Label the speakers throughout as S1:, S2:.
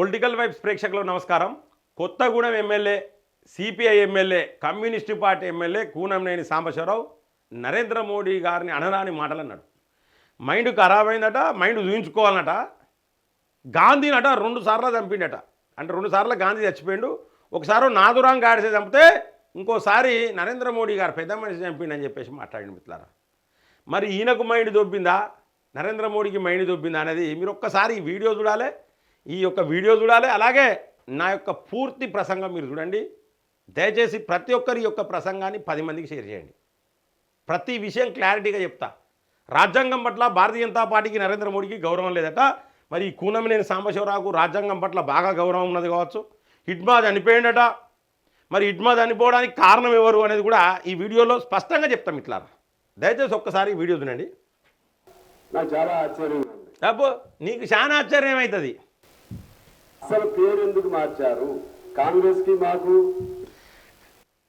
S1: Political vibes ప్రేక్షకులకు నమస్కారం. Kothagudem MLA CPI MLA communist party MLA Kunamneni Sambasivarao Narendra Modi గారిని అనరాని మాటలు అన్నాడు మైండ్ ఖరాబ్ అయిందట మైండ్ చూయించుకోవాలన్నట గాంధీనట రెండు సార్లు చంపిండట. అంటే రెండు సార్లు గాంధీ చచ్చిపోయిండు. ఒకసారి నాదురాం గాడిసే చంపితే ఇంకోసారి నరేంద్ర మోడీ గారు పెద్ద మనిషి చంపిండని చెప్పేసి మాట్లాడిన మిత్రులారా. మరి ఈయనకు మైండ్ దొబ్బిందా? నరేంద్ర మోడీకి మైండ్ దొబ్బిందా అనేది మీరు ఒక్కసారి ఈ వీడియో చూడాలి. ఈ యొక్క వీడియో చూడాలి. అలాగే నా యొక్క పూర్తి ప్రసంగం మీరు చూడండి. దయచేసి ప్రతి ఒక్కరి యొక్క ప్రసంగాన్ని పది మందికి షేర్ చేయండి. ప్రతి విషయం క్లారిటీగా చెప్తా. రాజ్యాంగం పట్ల భారతీయ జనతా పార్టీకి నరేంద్ర మోడీకి గౌరవం లేదట. మరి ఈ కూనమినేని సాంబశివరావుకు రాజ్యాంగం పట్ల బాగా గౌరవం ఉన్నది కావచ్చు. హిడ్మా చనిపోయిండట. మరి హిడ్మా చనిపోవడానికి కారణం ఎవరు అనేది కూడా ఈ వీడియోలో స్పష్టంగా చెప్తాం ఇట్లా దయచేసి ఒక్కసారి వీడియో చూడండి
S2: నాకు చాలా
S1: అబ్బో నీకు చాలా ఆశ్చర్యం అవుతుంది
S2: అసలు పేరు ఎందుకు మార్చారు? కాంగ్రెస్కి మాకు.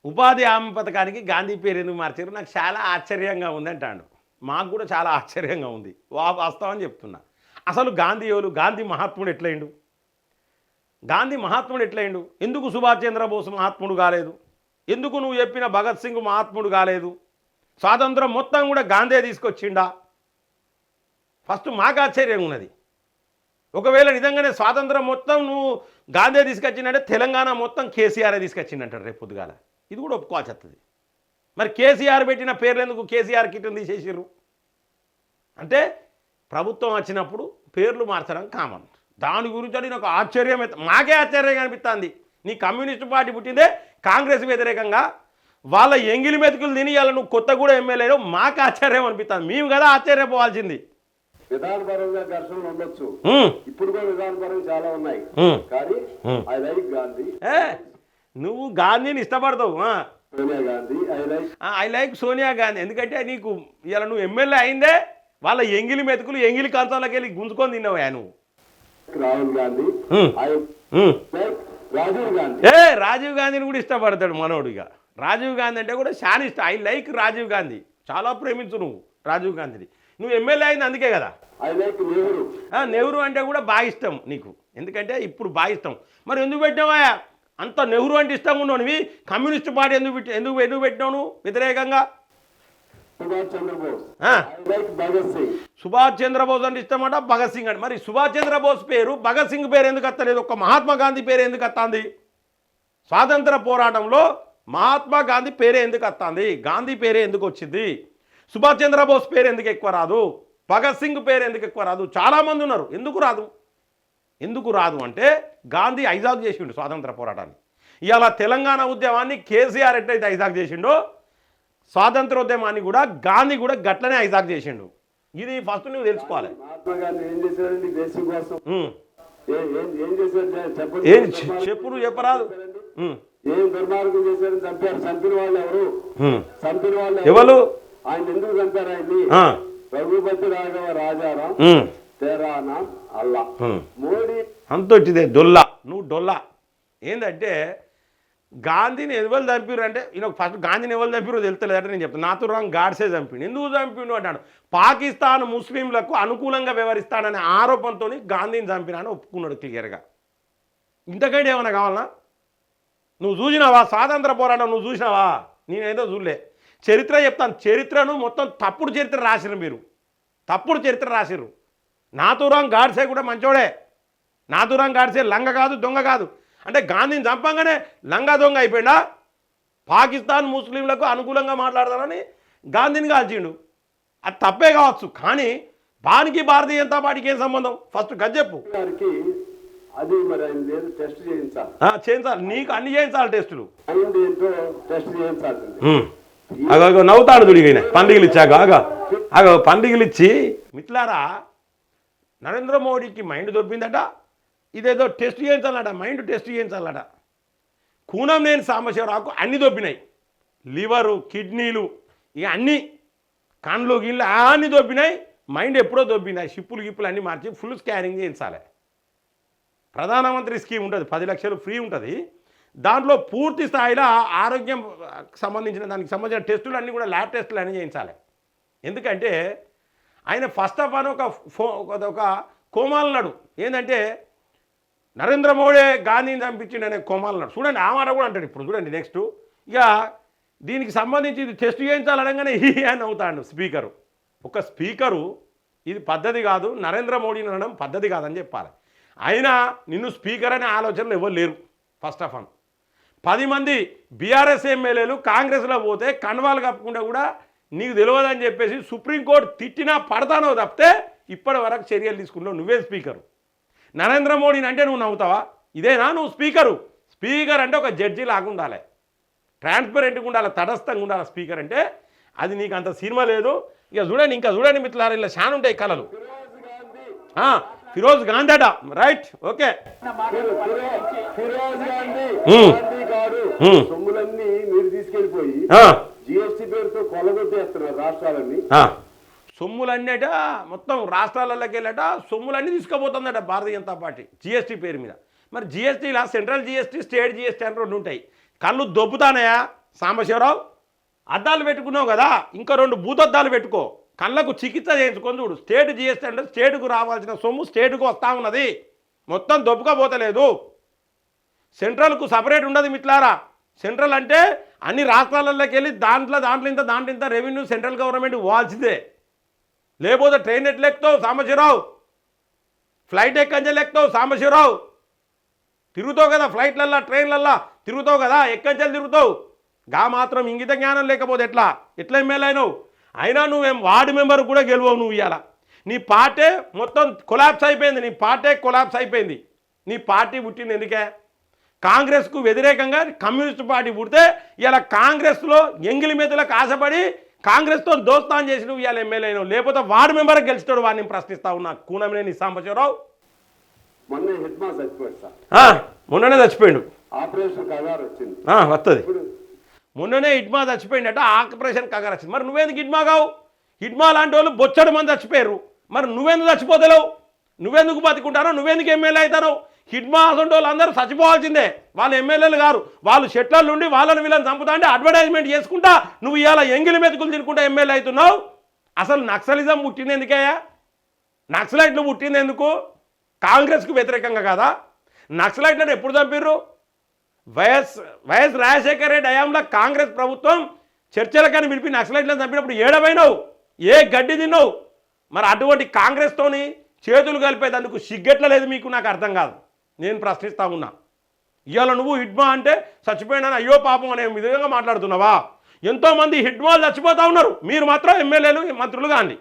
S1: ఉపాధి హామీ పథకానికి గాంధీ పేరు ఎందుకు మార్చారు? నాకు చాలా ఆశ్చర్యంగా ఉంది అంటాడు. మాకు కూడా చాలా ఆశ్చర్యంగా ఉంది. వా వాస్తవం చెప్తున్నా. అసలు గాంధీ గాంధీ మహాత్ముడు ఎట్లయిండు? గాంధీ మహాత్ముడు ఎట్లయిండు? ఎందుకు సుభాష్ చంద్రబోస్ మహాత్ముడు కాలేదు? ఎందుకు నువ్వు చెప్పిన భగత్ సింగ్ మహాత్ముడు కాలేదు? స్వాతంత్రం మొత్తం కూడా గాంధీ తీసుకొచ్చిండా? ఫస్ట్ మాకు ఆశ్చర్యంగా ఉన్నది. ఒకవేళ నిజంగానే స్వాతంత్రం మొత్తం నువ్వు గాంధీ తీసుకొచ్చిందంటే తెలంగాణ మొత్తం కేసీఆర్ తీసుకొచ్చిండంటాడు రేపు పొద్దుగాల. ఇది కూడా ఒప్పుకోవాల్సి వస్తుంది మరి కేసీఆర్ పెట్టిన పేర్లు ఎందుకు కేసీఆర్ కిట్ని తీసేసారు అంటే ప్రభుత్వం వచ్చినప్పుడు పేర్లు మార్చడం కామన్. దాని గురించి అని నాకు ఆశ్చర్యం మాకే ఆశ్చర్యంగా అనిపిస్తుంది నీ కమ్యూనిస్ట్ పార్టీ పుట్టిందే కాంగ్రెస్ వ్యతిరేకంగా. వాళ్ళ ఎంగిలి మెతుకులు తిని ఇవాళ నువ్వు కొత్తగూడ ఎమ్మెల్యేలో మాకు ఆశ్చర్యం అనిపిస్తుంది. మేము కదా ఆశ్చర్యపోవాల్సింది.
S2: విధానపరంగా ఘర్షణలు ఉండొచ్చు. ఇప్పుడు కూడా విధానపరంగా చాలా ఉన్నాయి. కానీ. I like Gandhi.
S1: నువ్వు గాంధీని ఇష్టపడతావు ఆ.
S2: Sonia Gandhi I like
S1: I like Sonia Gandhi. ఎందుకంటే నీకు ఇలా నువ్వు ఎమ్మెల్యే అయిందే వాళ్ళ ఎంగిలి మెతుకులు ఎంగిలి కంచాలకి వెళ్ళి గుంజుకొని తిన్నావా నువ్వు.
S2: రాహుల్ గాంధీ రాజీవ్ గాంధీ.
S1: ఏ రాజీవ్ గాంధీని కూడా ఇష్టపడతాడు మనోడు ఇక. రాజీవ్ గాంధీ అంటే కూడా చాలా ఇష్టం ఐ లైక్ రాజీవ్ గాంధీ. చాలా ప్రేమించు నువ్వు రాజీవ్ గాంధీని. నువ్వు ఎమ్మెల్యే అయింది అందుకే కదా.
S2: నెహ్రూ
S1: అంటే కూడా బాగా ఇష్టం నీకు. ఎందుకంటే ఇప్పుడు బాగా ఇష్టం. మరి ఎందుకు పెట్టినావా అంత నెహ్రూ అంటే ఇష్టంగా ఉన్నావు నువ్వు. కమ్యూనిస్ట్ పార్టీ ఎందుకు పెట్టి ఎందుకు ఎందుకు పెట్టినావు నువ్వు? వ్యతిరేకంగా?
S2: సుభాష్ చంద్రబోస్
S1: సుభాష్ చంద్రబోస్ అంటే ఇష్టమట భగత్ సింగ్ అంటే. మరి సుభాష్ చంద్రబోస్ పేరు భగత్ సింగ్ పేరు ఎందుకు వస్తలేదు? ఒక మహాత్మా గాంధీ పేరు ఎందుకు వస్తుంది? స్వాతంత్ర పోరాటంలో మహాత్మా గాంధీ పేరే ఎందుకు వస్తుంది? గాంధీ పేరే ఎందుకు వచ్చింది? సుభాష్ చంద్రబోస్ పేరు ఎందుకు ఎక్కువ రాదు? భగత్ సింగ్ పేరు ఎందుకు ఎక్కువ రాదు? చాలామంది ఉన్నారు. ఎందుకు రాదు? ఎందుకు రాదు అంటే గాంధీ ఐజాగ్ చేసిండు స్వాతంత్ర పోరాటాన్ని. ఇవాళ తెలంగాణ ఉద్యమాన్ని కేసీఆర్ ఎట్లయితే ఐజాగ్ చేసిండో స్వాతంత్రోద్యమాన్ని కూడా గాంధీ కూడా గట్లనే ఐజాగ్ చేసిండు. ఇది ఫస్ట్ నువ్వు తెలుసుకోవాలి.
S2: ఏం చేశారు?
S1: చెప్పు నువ్వు చెప్పరాదు.
S2: ఏం దుర్మార్గం చేశారని చంపారు. చంపిన వాళ్ళు ఎవరు. చంపిన వాళ్ళు
S1: ఎవరు?
S2: ఆయన ఎందుకు ఆయన్ని?
S1: ఆ.
S2: రఘుపతి రాఘవ రాజారాం? అల్లా. మోడీ
S1: అంతొచ్చిదే డొల్లా. నువ్వు డొల్లా. ఏంటంటే గాంధీని ఎవరు చంపిరు అంటే ఈయన ఫస్ట్ గాంధీని ఎవరు చంపిరో తెలుస్తలేదు అంటే నేను చెప్తాను నాతురాం గాడ్సే చంపిండు. ఎందుకు చంపిండు అంటాడు? పాకిస్తాన్ ముస్లింలకు అనుకూలంగా వ్యవహరిస్తాడనే ఆరోపణతో గాంధీని చంపినా అని ఒప్పుకున్నాడు క్లియర్గా. ఇంతకంటే ఏమైనా కావాలనా? నువ్వు చూసినావా? స్వాతంత్ర పోరాటం నువ్వు చూసినావా? నేనేదో చూడలే. చరిత్ర చెప్తాను. చరిత్రను మొత్తం తప్పుడు చరిత్ర రాసిరు మీరు. తప్పుడు చరిత్ర రాసిరు నాతురాం గాడ్సే కూడా మంచోడే. నాతురాం గాడ్సే లంగ కాదు దొంగ కాదు. అంటే గాంధీని చంపంగానే లంగ దొంగ అయిపోయిందా పాకిస్తాన్ ముస్లింలకు అనుకూలంగా మాట్లాడతానని గాంధీని కాల్చిండు. అది తప్పే కావచ్చు కానీ దానికి భారతీయ జనతా పార్టీకి ఏం సంబంధం? ఫస్ట్ గజ్జెప్పు
S2: అది మరి ఆయన లేదు టెస్ట్ చేయించాలి.
S1: చేయించాలి. నీకు అన్ని చేయించాలి టెస్టులు.
S2: టెస్ట్
S1: అగో నవ్వుతాడు దుడిగైన పండుగలు ఇచ్చాక ఆగా. అగో పండుగలు ఇచ్చి మిట్లారా నరేంద్ర మోడీకి మైండ్ దొబ్బిందట ఇదేదో టెస్ట్ చేయించాలట మైండ్ టెస్ట్ చేయించాలట. కూనం లేని సాంబశివరావుకు అన్ని దొబ్బినాయి. లివరు కిడ్నీలు ఇక అన్నీ కండ్లు గిళ్ళు అన్నీ దొబ్బినాయి. మైండ్ ఎప్పుడో దొబ్బినాయి షిప్పులు గిప్పులు అన్నీ మార్చి ఫుల్ స్కానింగ్ చేయించాలి. ప్రధానమంత్రి స్కీమ్ ఉంటుంది. పది లక్షలు ఫ్రీ ఉంటుంది. దాంట్లో పూర్తి స్థాయిలో ఆరోగ్యం సంబంధించిన దానికి సంబంధించిన టెస్టులు అన్నీ కూడా ల్యాబ్ టెస్టులు అన్నీ చేయించాలి. ఎందుకంటే ఆయన ఫస్ట్ ఆఫ్ ఆల్ ఒక ఫో ఒక కోమాలన్నాడు ఏంటంటే నరేంద్ర మోడీ గాంధీని చంపించిండు అనే కొమ్మాలన్నాడు చూడండి ఆ మాట కూడా అంటాడు ఇప్పుడు. చూడండి నెక్స్ట్ ఇక దీనికి సంబంధించి ఇది టెస్ట్ చేయించాలనగానే హీ అని అవుతాడు స్పీకరు ఒక స్పీకరు ఇది పద్ధతి కాదు. నరేంద్ర మోడీని అనడం పద్ధతి కాదని చెప్పాలి. అయినా నిన్ను స్పీకర్ అనే ఆలోచనలు ఎవరు లేరు ఫస్ట్ ఆఫ్ ఆల్ పది మంది బీఆర్ఎస్ ఎమ్మెల్యేలు కాంగ్రెస్లో పోతే కన్వాలు కప్పుకుంటే కూడా నీకు తెలియదని చెప్పేసి సుప్రీంకోర్టు తిట్టినా పడతానో తప్పితే ఇప్పటి వరకు చర్యలు తీసుకున్నావు. నువ్వే స్పీకరు. నరేంద్ర మోడీని అంటే నువ్వు నవ్వుతావా? ఇదేనా? నువ్వు స్పీకరు. స్పీకర్ అంటే ఒక జడ్జి లాగా ఉండాలి. ట్రాన్స్పరెంట్గా ఉండాలి తటస్థంగా ఉండాలి స్పీకర్ అంటే అది నీకు అంత సినిమా లేదు. ఇక చూడండి ఇంకా చూడండి మిత్రులారా ఇలా చాలా ఉంటాయి కళలు.
S2: Feroze Gandhi
S1: right okay.
S2: సొమ్ములన్నీ మీరు తీసుకెళ్ళిపోయి
S1: ఆ,
S2: జిఎస్టీ పేరుతో కొల్లగొట్టేస్తున్నారు రాష్ట్రాలన్నీ.
S1: సొమ్ములన్నట మొత్తం రాష్ట్రాలలోకి వెళ్ళట సొమ్ములన్నీ తీసుకుపోతుందట భారతీయ జనతా పార్టీ జిఎస్టీ పేరు మీద. మరి జిఎస్టీలా సెంట్రల్ జిఎస్టీ స్టేట్ జిఎస్టీ అని రెండు ఉంటాయి. కళ్ళు దొబ్బుతానయా సాంబశివరావు? అద్దాలు పెట్టుకున్నావు కదా ఇంకా రెండు భూతద్దాలు పెట్టుకో. కళ్ళకు చికిత్స చేయించుకొని చూడు స్టేట్ జిఎస్టీ అంటే స్టేట్కు రావాల్సిన సొమ్ము స్టేట్కు వస్తూ ఉన్నది. మొత్తం దొబ్బుకపోతలేదు. సెంట్రల్కు సపరేట్ ఉండదు మిట్లారా సెంట్రల్ అంటే అన్ని రాష్ట్రాలలోకి వెళ్ళి దాంట్లో దాంట్లో ఇంత దాంట్లో ఇంత రెవెన్యూ సెంట్రల్ గవర్నమెంట్ ఇవ్వాల్సిందే. లేకపోతే ట్రైన్ ఎట్లెక్కుతావు? సాంబశివరావు. ఫ్లైట్ ఎక్కంచెలు ఎక్కుతావు సాంబశివరావు. తిరుగుతావు కదా ఫ్లైట్లల్లా ట్రైన్లల్లా తిరుగుతావు కదా? ఎక్కంచెలు తిరుగుతావు? గా మాత్రం ఇంగిత జ్ఞానం లేకపోతే ఎట్లా? ఎట్లా ఎమ్మెల్యే అయినావు? అయినా నువ్వేం వార్డు మెంబర్ కూడా గెలవవు నువ్వు ఇవాళ నీ పార్టీ మొత్తం కొలాప్స్ అయిపోయింది. నీ పార్టీ కొలాప్స్ అయిపోయింది. నీ పార్టీ పుట్టింది ఎందుకే? కాంగ్రెస్కు వ్యతిరేకంగా కమ్యూనిస్ట్ పార్టీ పుడితే ఇలా కాంగ్రెస్లో ఎంగిలి మెతులకు ఆశపడి కాంగ్రెస్తో దోస్తాన్ చేసి నువ్వు ఇవాళ ఎమ్మెల్యే అయినావు లేకపోతే వార్డు మెంబర్ గెలిచినాడు వాడిని ప్రశ్నిస్తా ఉన్నా. కూనమినేని సాంబశివరావు.
S2: మొన్న చచ్చిపోయాడు సార్.
S1: మొన్ననే చచ్చిపోయిండు.
S2: ఆపరేషన్ కగారు వచ్చింది.
S1: ఆ, వస్తుంది మొన్ననే హిడ్మా చచ్చిపోయిందట ఆపరేషన్ కగర్ వచ్చింది. మరి నువ్వెందుకు హిడ్మా కావు? హిడ్మా లాంటి వాళ్ళు బొచ్చడు మంది చచ్చిపోయారు. మరి నువ్వెందుకు చచ్చిపోతలేవు? నువ్వెందుకు బతికుంటారో నువ్వెందుకు ఎమ్మెల్యే అవుతారో కిడ్మా అసలు వాళ్ళు అందరూ చచ్చిపోవాల్సిందే. వాళ్ళు ఎమ్మెల్యేలు గారు వాళ్ళు షెట్ల నుండి వాళ్ళని వీళ్ళని చంపుతా అంటే అడ్వర్టైజ్మెంట్ చేసుకుంటా నువ్వు ఇవాళ ఎంగిలి మెతుకులు తినుకుంటా ఎమ్మెల్యే అవుతున్నావు? అసలు నక్సలిజం పుట్టింది ఎందుకయ్యా? నక్సలైట్లు పుట్టింది ఎందుకు? కాంగ్రెస్కు వ్యతిరేకంగా కదా? నక్సలైట్లను ఎప్పుడు చంపిర్రు? వైఎస్ వైఎస్ రాజశేఖర రెడ్డి హయాంలో కాంగ్రెస్ ప్రభుత్వం చర్చలకని పిలిపి నక్సలైట్లను చంపినప్పుడు ఏడవైనవు? ఏ గడ్డి తిన్నావు? మరి అటువంటి కాంగ్రెస్తోని చేతులు కలిపేదందుకు సిగ్గెట్ల లేదు మీకు నాకు అర్థం కాదు. నేను ప్రశ్నిస్తా ఉన్నా. ఇవాళ నువ్వు హిడ్మా అంటే చచ్చిపోయినా అయ్యో పాపం అనే విధంగా మాట్లాడుతున్నావా? ఎంతోమంది హిడ్మాలు చచ్చిపోతూ ఉన్నారు. మీరు మాత్రం ఎమ్మెల్యేలు మంత్రులు కానీ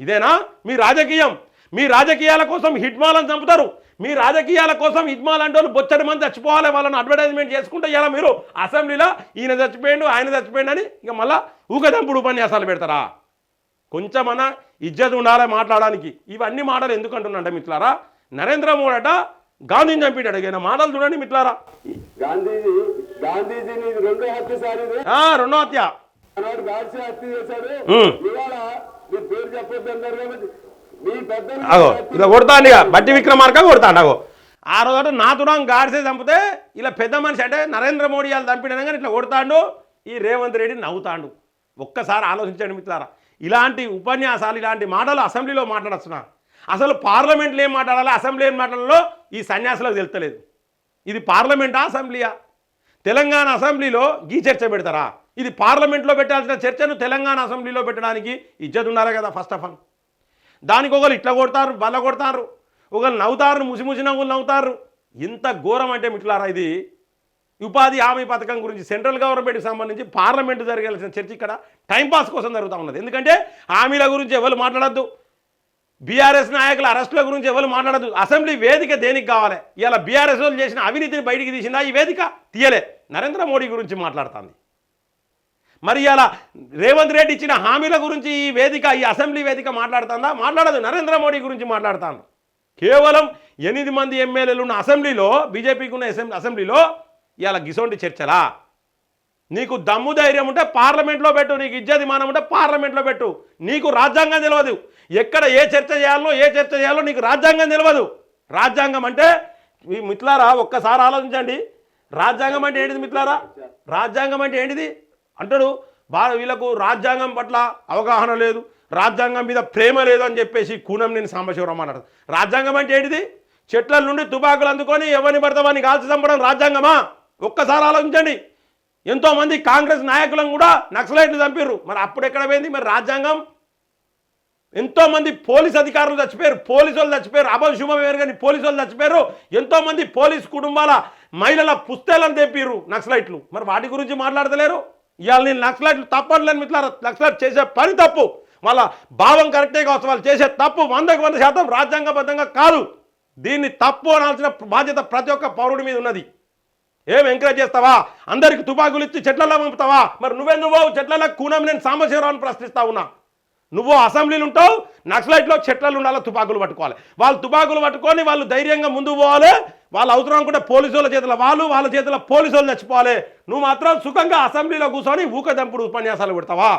S1: ఇదేనా? మీ రాజకీయం. మీ రాజకీయాల కోసం హిడ్మాలను చంపుతారు. మీ రాజకీయాల కోసం హిడ్మాల్ అంటే వాళ్ళు బొచ్చడి మంది చచ్చిపోవాలి వాళ్ళని అడ్వర్టైజ్మెంట్ చేసుకుంటే ఇలా మీరు అసెంబ్లీలో ఈయన చచ్చిపోయిండు ఆయన చచ్చిపోయిండు అని ఇక మళ్ళా ఊకదంపుడు ఉపన్యాసాలు పెడతారా? కొంచెమన్నా ఇజ్జత్ ఉండాలి మాట్లాడడానికి. ఇవన్నీ మాటలు ఎందుకు మిత్రులారా నరేంద్ర మోడీ అట గాంధీని చంపిటాడు ఈయన మాటలు చూడండి మిట్లారా
S2: రెండో హత్య
S1: అగో ఇలా కొడతాండి బట్టి విక్రమార్క కొడతాండు అగో. ఆ రోజు నాతురం గాడిసే చంపితే ఇలా పెద్ద మనిషి అంటే నరేంద్ర మోడీ వాళ్ళు చంపిన ఇట్లా కొడతాండు. ఈ రేవంత్ రెడ్డి నవ్వుతాండు. ఒక్కసారి ఆలోచించండి మిత్రులారా. ఇలాంటి ఉపన్యాసాలు ఇలాంటి మాటలు అసెంబ్లీలో మాట్లాడచ్చునా అసలు పార్లమెంట్లో ఏం మాట్లాడాలి అసెంబ్లీ ఏం మాట్లాడాలో ఈ సన్యాసులకు తెలుస్తలేదు. ఇది పార్లమెంటా అసెంబ్లీయా? తెలంగాణ అసెంబ్లీలో ఈ చర్చ పెడతారా? ఇది పార్లమెంట్లో పెట్టాల్సిన చర్చను తెలంగాణ అసెంబ్లీలో పెట్టడానికి ఇజ్జత్ ఉండాలి కదా ఫస్ట్ ఆఫ్ ఆల్. దానికి ఒకరు ఇట్లా కొడతారు బల్ల కొడతారు ఒకరు నవ్వుతారు ముసి నవ్వులు నవ్వుతారు. ఇంత ఘోరం అంటే మిట్లారా ఇది? ఉపాధి హామీ పథకం గురించి సెంట్రల్ గవర్నమెంట్కి సంబంధించి పార్లమెంటు జరగాల్సిన చర్చ ఇక్కడ టైంపాస్ కోసం జరుగుతూ ఉన్నది. ఎందుకంటే హామీల గురించి ఎవరు మాట్లాడద్దు. బీఆర్ఎస్ నాయకుల అరెస్టుల గురించి ఎవరు మాట్లాడదు అసెంబ్లీ వేదిక దేనికి కావాలి? ఇలా బీఆర్ఎస్ వాళ్ళు చేసిన అవినీతిని బయటికి తీసిందా? ఈ వేదిక తీయలే. నరేంద్ర మోడీ గురించి మాట్లాడుతుంది. మరి ఇలా రేవంత్ రెడ్డి ఇచ్చిన హామీల గురించి ఈ వేదిక ఈ అసెంబ్లీ వేదిక మాట్లాడుతుందా? మాట్లాడదు. నరేంద్ర మోడీ గురించి మాట్లాడుతాను కేవలం ఎనిమిది మంది ఎమ్మెల్యేలు ఉన్న అసెంబ్లీలో బీజేపీకి ఉన్న అసెంబ్లీలో ఇలా గిసోంటి చర్చలా? నీకు దమ్ము ధైర్యం ఉంటే పార్లమెంట్లో పెట్టు నీకు ఇజ్జతిమానం ఉంటే పార్లమెంట్లో పెట్టు. నీకు రాజ్యాంగం తెలియదు ఎక్కడ ఏ చర్చ చేయాలో ఏ చర్చ చేయాలో నీకు రాజ్యాంగం తెలియదు రాజ్యాంగం అంటే మీ మిత్రులారా ఒక్కసారి ఆలోచించండి. రాజ్యాంగం అంటే ఏంటిది మిత్రులారా రాజ్యాంగం అంటే ఏంటిది? అంటాడు బా వీళ్ళకు రాజ్యాంగం పట్ల అవగాహన లేదు. రాజ్యాంగం మీద ప్రేమ లేదు అని చెప్పేసి కూనం నేను సాంబశివరావు అన్నాడు. రాజ్యాంగం అంటే ఏంటిది? చెట్ల నుండి తుపాకులు అందుకొని ఎవరిని పడతామని వాడిని కాల్చి చంపడం రాజ్యాంగమా? ఒక్కసారి ఆలోచించండి. ఎంతోమంది కాంగ్రెస్ నాయకులను కూడా నక్సలైట్లు చంపారు మరి అప్పుడు ఎక్కడ పోయింది? మరి రాజ్యాంగం? ఎంతోమంది పోలీస్ అధికారులు చచ్చిపోయారు. పోలీసు వాళ్ళు చచ్చిపోయారు. అభం శుభం కానీ పోలీసు వాళ్ళు చచ్చిపోయారు. ఎంతోమంది పోలీస్ కుటుంబాల మహిళల పుస్తకాలను తెప్పారు నక్సలైట్లు. మరి వాటి గురించి మాట్లాడతలేరు? ఇవాళ నేను నక్సలైట్లు తప్పట్లేని మిత్రులారా నక్సలైట్ చేసే పని తప్పు. వాళ్ళ భావం కరెక్టే కావచ్చు. వాళ్ళు చేసే తప్పు వందకు వంద శాతం రాజ్యాంగబద్ధంగా కాదు. దీన్ని తప్పు అనాల్సిన బాధ్యత ప్రతి ఒక్క పౌరుడి మీద ఉన్నది. ఏం ఎంకరేజ్ చేస్తావా? అందరికి తుపాకులు ఇచ్చి చెట్లలో పంపుతావా? మరి నువ్వెందువో చెట్లలో కూనం నేను సాంబశివరావుని ప్రశ్నిస్తా ఉన్నా. నువ్వు అసెంబ్లీలు ఉంటావు నక్సలైట్లో చెట్లలో ఉండాలి తుపాకులు పట్టుకోవాలి. వాళ్ళు తుపాకులు పట్టుకొని వాళ్ళు ధైర్యంగా ముందుకు పోవాలి. వాళ్ళు అవసరం అనుకుంటే పోలీసు వాళ్ళ చేతుల వాళ్ళు వాళ్ళ చేతుల పోలీసు వాళ్ళు చచ్చిపోవాలి నువ్వు మాత్రం సుఖంగా అసెంబ్లీలో కూర్చొని ఊకదంపుడు ఉపన్యాసాలు పెడతావా?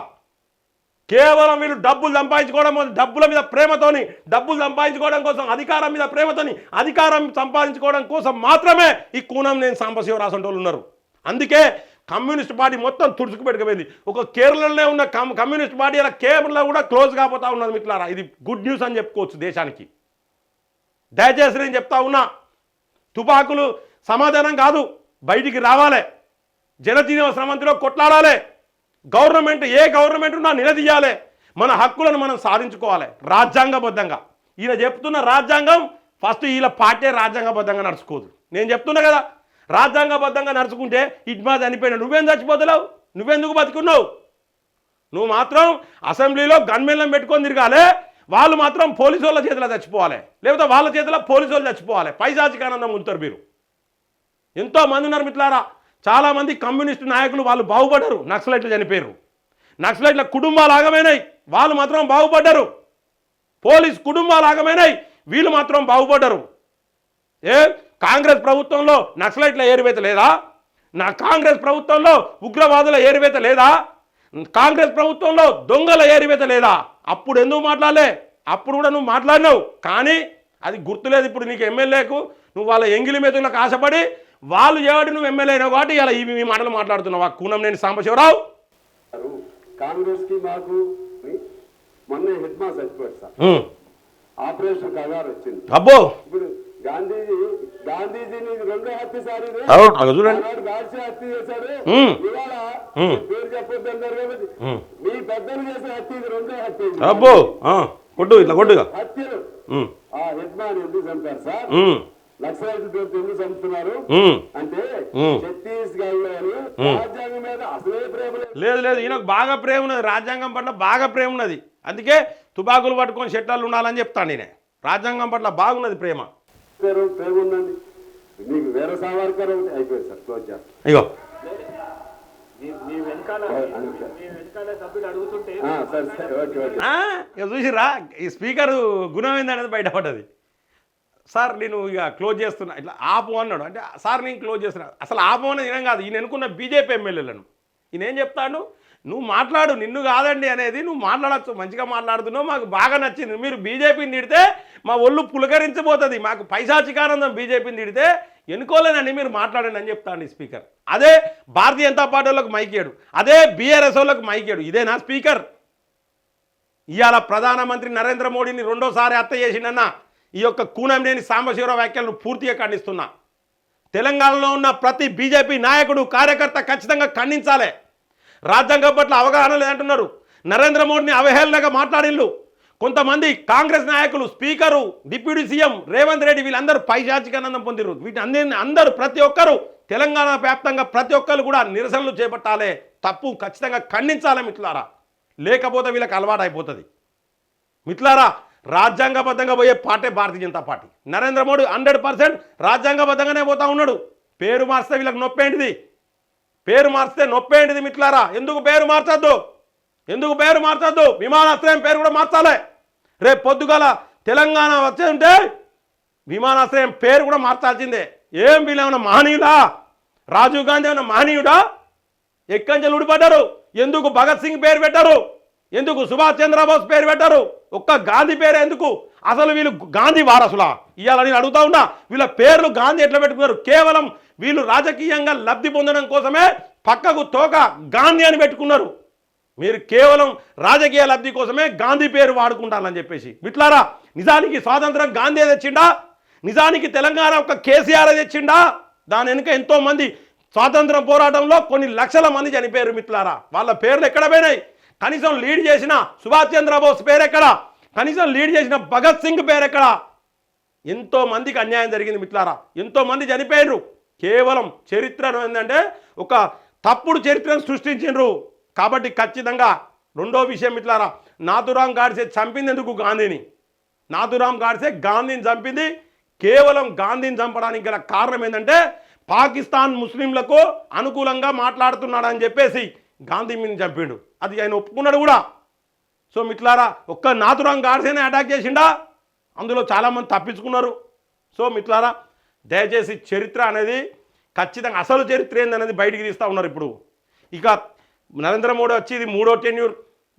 S1: కేవలం వీళ్ళు డబ్బులు సంపాదించుకోవడం కోసం, డబ్బుల మీద ప్రేమతోని డబ్బులు సంపాదించుకోవడం కోసం అధికారం మీద ప్రేమతోని అధికారం సంపాదించుకోవడం కోసం మాత్రమే ఈ కూనం నేను సాంబశివరాసు వాళ్ళు ఉన్నారు. అందుకే కమ్యూనిస్ట్ పార్టీ మొత్తం తుడుచుకు పెట్టుకుపోయింది. ఒక కేరళలోనే ఉన్న కమ్ కమ్యూనిస్ట్ పార్టీ అలా కేరళలో కూడా క్లోజ్ కాబోతా ఉన్నది మిట్లారా ఇది గుడ్ న్యూస్ అని చెప్పుకోవచ్చు దేశానికి. దయచేసి నేను చెప్తా ఉన్నా తుపాకులు సమాధానం కాదు. బయటికి రావాలి. జనజీవన సమంతిలో కొట్లాడాలి. గవర్నమెంట్ ఏ గవర్నమెంట్ ఉన్నా నిలదీయాలి. మన హక్కులను మనం సాధించుకోవాలి రాజ్యాంగబద్ధంగా. ఈయన చెప్తున్న రాజ్యాంగం ఫస్ట్ వీళ్ళ పార్టీ రాజ్యాంగబద్ధంగా నడుచుకోదు. నేను చెప్తున్నా కదా రాజ్యాంగబద్ధంగా నడుచుకుంటే ఇట్మా చనిపోయినా నువ్వేం చచ్చిపోతున్నావు నువ్వెందుకు బతుకున్నావు? నువ్వు మాత్రం అసెంబ్లీలో గన్మెన్లను పెట్టుకొని తిరగాలి. వాళ్ళు మాత్రం పోలీసు వాళ్ళ చేతిలో చచ్చిపోవాలి. లేకపోతే వాళ్ళ చేతిలో పోలీసు వాళ్ళు చచ్చిపోవాలి. పైశాచికానందం ఉంటారు మీరు. ఎంతో మంది ఉన్నారు మిట్లారా చాలామంది కమ్యూనిస్టు నాయకులు వాళ్ళు బాగుపడ్డరు. నక్సలైట్లు చనిపోయారు. నక్సలైట్ల కుటుంబాలు ఆగమైనాయి వాళ్ళు మాత్రం బాగుపడ్డరు. పోలీస్ కుటుంబాలు ఆగమైనాయి వీళ్ళు మాత్రం బాగుపడ్డరు. ఏ? కాంగ్రెస్ ప్రభుత్వంలో నక్సలైట్ల ఏరువేత లేదా? నా కాంగ్రెస్ ప్రభుత్వంలో ఉగ్రవాదుల ఏరువేత లేదా? కాంగ్రెస్ ప్రభుత్వంలో దొంగల ఏరువేత లేదా? అప్పుడు ఎందుకు మాట్లాడలే? అప్పుడు కూడా నువ్వు మాట్లాడినావు. కానీ అది గుర్తులేదు ఇప్పుడు నీకు ఎమ్మెల్యేకు. నువ్వు వాళ్ళ ఎంగిలి మెతులకు ఆశపడి వాళ్ళు చేయబడి నువ్వు ఎమ్మెల్యే అయినావు కాబట్టి ఇలా ఇవి మీ మాటలు మాట్లాడుతున్నావు. ఆ కూనం నేను సాంబశివరావు.
S2: కాంగ్రెస్కి మాకు మొన్న హెడ్ మాస్ చచ్చిపోయాడు సార్. ఆపరేషన్ కగారు వచ్చింది.
S1: అబ్బో!
S2: ఇప్పుడు గాంధీజీ గాంధీజీని రెండో హత్య సార్
S1: చూడండి.
S2: గాడ్సే హత్య
S1: ఉమ్.
S2: ఇవాళ. పేరు చెప్పొద్దు అన్నారు కాబట్టి. మీ పెద్దలు చేసిన హత్య ఇది రెండో హత్య.
S1: అబ్బో! కొట్టు ఇట్లా కొట్టుగా.
S2: హత్యలు. ఆ హెడ్ మ్యాన్ ఎందుకు చంపారు సార్? చంపుతున్నారు. అంటే. ఛత్తీస్గఢ్ రాజ్యాంగం మీద అసలే ప్రేమ లేదు.
S1: లేదు లేదు ఈయనకు బాగా ప్రేమ ఉన్నది. రాజ్యాంగం పట్ల బాగా ప్రేమ ఉన్నది. అందుకే తుపాకులు పట్టుకొని షెట్టాలు ఉండాలని చెప్తాను నేనే రాజ్యాంగం పట్ల బాగున్నది ప్రేమ.
S2: పేరు ప్రేమ ఉందండి. మీకు వేరే సావర్కర్ ఒకటి అయిపోయింది సార్ క్లోజ్ చేస్తాం
S1: చూసిరా ఈ స్పీకర్ గుణం ఏందనేది బయటపడ్డది. సార్ నేను ఇక క్లోజ్ చేస్తున్నా. ఇట్లా ఆపు అన్నాడు. అంటే సార్ నేను క్లోజ్ చేస్తున్నా. అసలు ఆపు అనేది ఏం కాదు. ఈయన ఎన్నుకున్న బీజేపీ ఎమ్మెల్యేలను. ఈయన ఏం చెప్తాడు? నువ్వు మాట్లాడు నిన్ను కాదండి అనేది నువ్వు మాట్లాడచ్చు మంచిగా మాట్లాడుతున్నావు మాకు బాగా నచ్చింది. మీరు బీజేపీని తిడితే మా ఒళ్ళు పులకరించిపోతుంది మాకు పైశాచికానందం బీజేపీని తిడితే ఎన్నుకోలేనండి మీరు మాట్లాడండి అని చెప్తాను ఈ స్పీకర్. అదే భారతీయ జనతా పార్టీ వాళ్ళకి మైకేడు అదే బీఆర్ఎస్ వాళ్ళకి మైకేడు ఇదేనా స్పీకర్? ఇవాళ ప్రధానమంత్రి నరేంద్ర మోడీని రెండోసారి హత్య చేసిండన్నా ఈ యొక్క కూనంనేని సాంబశివరావు వ్యాఖ్యలను పూర్తిగా ఖండిస్తున్నా. తెలంగాణలో ఉన్న ప్రతి బీజేపీ నాయకుడు కార్యకర్త ఖచ్చితంగా ఖండించాలి. రాజ్యాంగం పట్ల అవగాహన లేదంటున్నారు. నరేంద్ర మోడీని అవహేళనగా మాట్లాడిళ్ళు కొంతమంది కాంగ్రెస్ నాయకులు speaker deputy CM Revanth Reddy వీళ్ళందరూ పైశాచికానందం పొందిరు వీటి అందరూ ప్రతి ఒక్కరు తెలంగాణ వ్యాప్తంగా ప్రతి ఒక్కరు కూడా నిరసనలు చేపట్టాలి. తప్పు ఖచ్చితంగా ఖండించాలి మిట్లారా లేకపోతే వీళ్ళకి అలవాటు అయిపోతుంది మిట్లారా రాజ్యాంగబద్ధంగా పోయే party Bharatiya Janata party. Narendra Modi hundred percent రాజ్యాంగబద్ధంగానే పోతా ఉన్నాడు. పేరు మార్చితే వీళ్ళకి నొప్పేంటిది పేరు మార్చితే నొప్పేంటిది మిట్లారా ఎందుకు పేరు మార్చొద్దు? ఎందుకు పేరు మార్చొద్దు? విమానాశ్రయం పేరు కూడా మార్చాలి. రేపు పొద్దుగాల తెలంగాణ వచ్చే ఉంటే విమానాశ్రయం పేరు కూడా మార్చాల్సిందే. ఏం వీళ్ళేమన్నా మహనీయుడా? రాజీవ్ గాంధీ ఏమన్నా మహనీయుడా? ఎక్కంచెలు ఊడిపడ్డారు ఎందుకు భగత్ సింగ్ పేరు పెట్టారు? ఎందుకు సుభాష్ చంద్రబోస్ పేరు పెట్టారు? ఒక్క గాంధీ పేరు ఎందుకు? అసలు వీళ్ళు గాంధీ వారసులా? ఇవాళ నేను అడుగుతా ఉన్నా వీళ్ళ పేర్లు గాంధీ ఎట్లా పెట్టుకున్నారు? కేవలం వీళ్ళు రాజకీయంగా లబ్ధి పొందడం కోసమే పక్కకు తోక గాంధీ అని పెట్టుకున్నారు. మీరు కేవలం రాజకీయ లబ్ధి కోసమే గాంధీ పేరు వాడుకుంటారని చెప్పేసి. మిట్లారా నిజానికి స్వాతంత్రం గాంధీ తెచ్చిండా? నిజానికి తెలంగాణ ఒక కేసీఆర్ తెచ్చిండా? దాని వెనుక ఎంతోమంది స్వాతంత్ర పోరాటంలో కొన్ని లక్షల మంది చనిపోయారు మిట్లారా వాళ్ళ పేర్లు ఎక్కడ పోయినాయి? కనీసం లీడ్ చేసిన సుభాష్ చంద్రబోస్ పేరెక్కడ? కనీసం లీడ్ చేసిన భగత్ సింగ్ పేరెక్కడ? ఎంతోమందికి ఎంతో మందికి అన్యాయం జరిగింది మిట్లారా ఎంతో మంది చనిపోయారు కేవలం చరిత్రను ఏంటంటే ఒక తప్పుడు చరిత్రను సృష్టించిండ్రు. కాబట్టి ఖచ్చితంగా రెండో విషయం మిత్రులారా నాథురాం గాడ్సే చంపింది ఎందుకు గాంధీని? నాథురాం గాడ్సే గాంధీని చంపింది. కేవలం గాంధీని చంపడానికి గల కారణం ఏంటంటే పాకిస్తాన్ ముస్లింలకు అనుకూలంగా మాట్లాడుతున్నాడని చెప్పేసి గాంధీ మీద చంపిండు. అది ఆయన ఒప్పుకున్నాడు కూడా. సో మిట్లారా ఒక్క నాతురాం గాడ్సేనే అటాక్ చేసిండా? అందులో చాలామంది తప్పించుకున్నారు. సో మిట్లారా దయచేసి చరిత్ర అనేది ఖచ్చితంగా అసలు చరిత్ర ఏందనేది బయటికి తీస్తూ ఉన్నారు ఇప్పుడు. ఇక నరేంద్ర మోడీ వచ్చి ఇది మూడో టెన్యూర్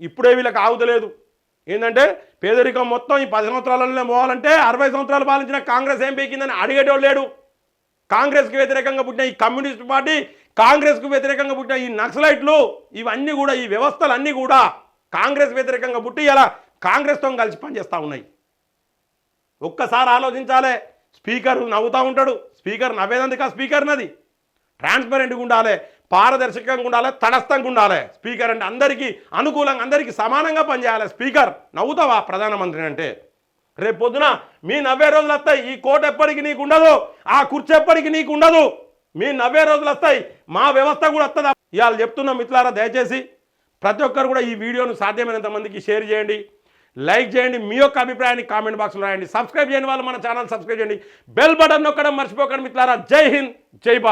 S1: ఇప్పుడే వీళ్ళకి ఆగుతలేదు. ఏంటంటే పేదరికం మొత్తం ఈ పది సంవత్సరాలలోనే పోవాలంటే అరవై సంవత్సరాలు పాలించిన కాంగ్రెస్ ఏం పీకిందని అడిగేటోడు లేడు. కాంగ్రెస్కి వ్యతిరేకంగా పుట్టిన ఈ కమ్యూనిస్ట్ పార్టీ కాంగ్రెస్కు వ్యతిరేకంగా పుట్టిన ఈ నక్సలైట్లు ఇవన్నీ కూడా ఈ వ్యవస్థలన్నీ కూడా కాంగ్రెస్ వ్యతిరేకంగా పుట్టి ఇలా కాంగ్రెస్తో కలిసి పనిచేస్తూ ఉన్నాయి. ఒక్కసారి ఆలోచించాలే స్పీకర్ నవ్వుతూ ఉంటాడు స్పీకర్ నవ్వేదందుకు ఆ స్పీకర్ నది ట్రాన్స్పరెంట్గా ఉండాలి పారదర్శకంగా ఉండాలి తటస్థంగా ఉండాలి స్పీకర్ అంటే అందరికీ అనుకూలంగా అందరికీ సమానంగా పనిచేయాలి స్పీకర్. నవ్వుతావా ప్రధానమంత్రి అంటే? రేపు పొద్దున మీ నవ్వే రోజులు వస్తాయి ఈ కోట ఎప్పటికి నీకు ఉండదు ఆ కుర్చీ ఎప్పటికి నీకు ఉండదు. మీ నవ్వే రోజులు వస్తాయి. మా వ్యవస్థ కూడా వస్తుంది? ఇవాళ చెప్తున్న మిత్రులారా దయచేసి ప్రతి ఒక్కరు కూడా ఈ వీడియోను సాధ్యమైనంత మందికి షేర్ చేయండి. లైక్ చేయండి. మీ యొక్క అభిప్రాయాన్ని కామెంట్ బాక్స్లో రాయండి. సబ్స్క్రైబ్ చేయని వాళ్ళు మన ఛానల్ సబ్స్క్రైబ్ చేయండి. బెల్ బటన్ నొక్కడం మర్చిపోకండి మిత్రులారా. జై హింద్ జై భారత్.